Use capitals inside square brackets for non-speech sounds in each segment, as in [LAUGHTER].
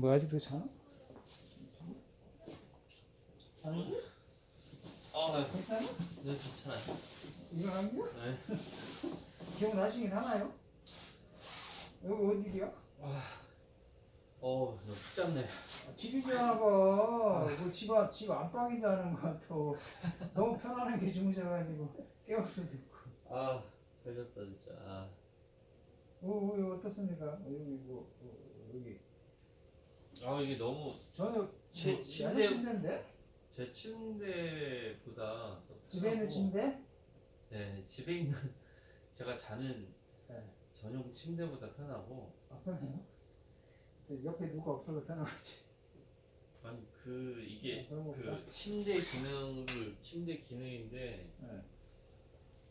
뭐 아직도 자나? 자는 아, 네, 괜찮아? 네, 괜찮아요. 일어난 거? 네. [LAUGHS] 기억나시긴 하나요? 여기 어디야? 어, 너무 푹 잤네. 아, 집이잖아 봐. 뭐집 앞, 집 안방이다는 것 같아. [LAUGHS] 너무 편안하게 주무셔가지고 깨워서 듣고. 아, 걸렸다 진짜. 아, 어, 여기 어떻습니까? 여기 뭐 어, 여기 아 이게 너무 저는 제 뭐, 침대- 야자 침대인데? 제 침대보다 더 집에 있는 편하고, 침대? 네, 집에 있는 [LAUGHS] 제가 자는 네. 전용 침대보다 편하고 아 편해요? 근데 옆에 누가 없어서 편하지. [LAUGHS] 아니 그 이게 아, 그런 거구나. 그 침대 기능을 침대 기능인데 네.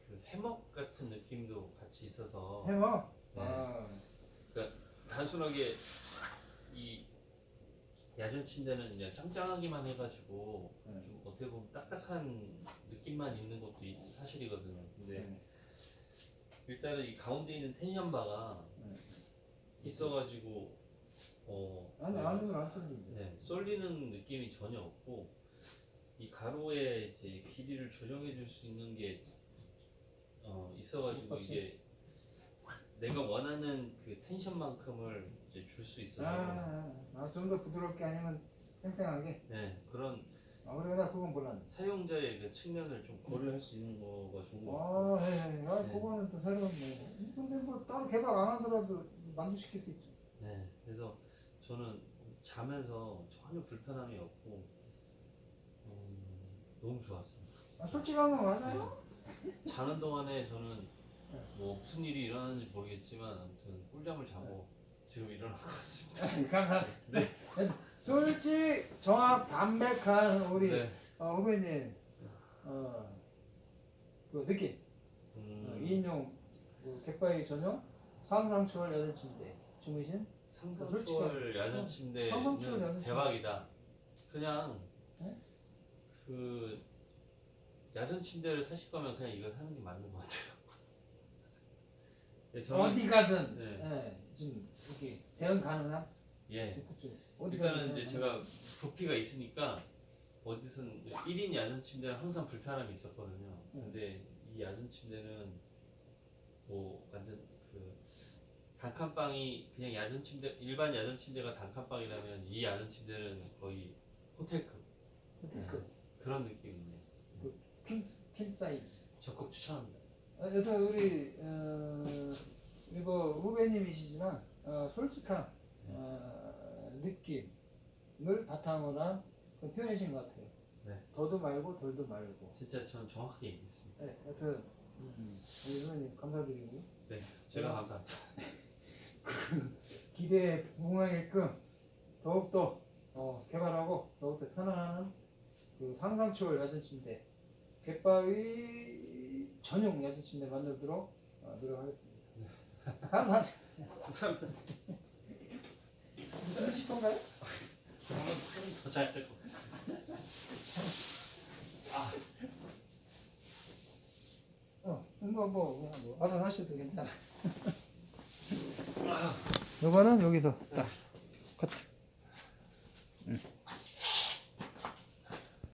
그 해먹 같은 느낌도 같이 있어서 해머? 네. 아, 단순하게 이 야전 침대는 그냥 짱짱하기만 해가지고 네. 좀 어떻게 보면 딱딱한 느낌만 있는 것도 이- 사실이거든요. 근데 네. 일단은 이 가운데 있는 텐션바가 네. 있어가지고 어 아니 안 쏠리지. 네, 쏠리는 느낌이 전혀 없고 이 가로에 이제 길이를 조정해 줄 수 있는 게 어, 있어가지고 똑같이? 이게 내가 원하는 그 텐션만큼을 이제 줄 수 있어서 아, 아, 좀더 부드럽게 아니면 쌩쌩하게. 네 그런 아, 그래 나 그건 몰랐네. 사용자의 그 측면을 좀 고려할 수 있는 거가 좋은 것 아, 같아요. 예, 예. 아, 네. 그거는 또 새로운데. 근데 뭐 따로 개발 안 하더라도 만족시킬 수 있죠. 네, 그래서 저는 자면서 전혀 불편함이 없고 음, 너무 좋았습니다. 아, 솔직한 건 맞아요? 자는 동안에 저는 네. 뭐 무슨 일이 일어나는지 모르겠지만 아무튼 꿀잠을 자고 지금 일어난 것 같습니다. 감사합니다. [LAUGHS] 네. 솔직, 정확, 담백한 우리 네. 어, 후배님, 어, 그 느낌, 어, 음, 2인용 그 객바이 전용 상상초월 야전 침대 주무신 상상초월 야전 상상초월 야전 침대는 침대. 대박이다. 그냥 네? 그 야전 침대를 사실 거면 그냥 이거 사는 게 맞는 것 같아요. 네, 저는 어디 가든 네. 예, 지금 이렇게 대응 가능한 예 그쪽 어디 일단은 가든 이제 제가 부피가 있으니까 어디선 1인 야전 침대는 항상 불편함이 있었거든요. 네. 근데 이 야전 침대는 뭐 완전 그 단칸방이 그냥 야전 침대 일반 야전 침대가 단칸방이라면 이 야전 침대는 거의 호텔급 그 그런 느낌이네요. 킹, 킹 사이즈. 적극 추천합니다. 어, 여튼 우리 어, 이거 후배님이시지만 어, 솔직한 어, 느낌을 바탕으로 한 그런 표현이신 것 같아요. 네. 더도 말고 덜도 말고. 진짜 전 정확하게 얘기했습니다. 네, 여튼 음, 우리 후배님 감사드리고 네, 제가 네. 감사합니다. [LAUGHS] 기대에 부응하게끔 더욱더 어, 개발하고 더욱더 편안한 그 상상초월 야전 침대 갯바위 전용 야전 침대 만들도록 어, 노력하겠습니다. 감사합니다. 감사합니다. 쓰실 건가요? 한번 더잘 될 것 같아요. 어, 뭐, 뭐, 뭐, 알아서 하셔도 괜찮아. 요거는 여기서 딱, 커트.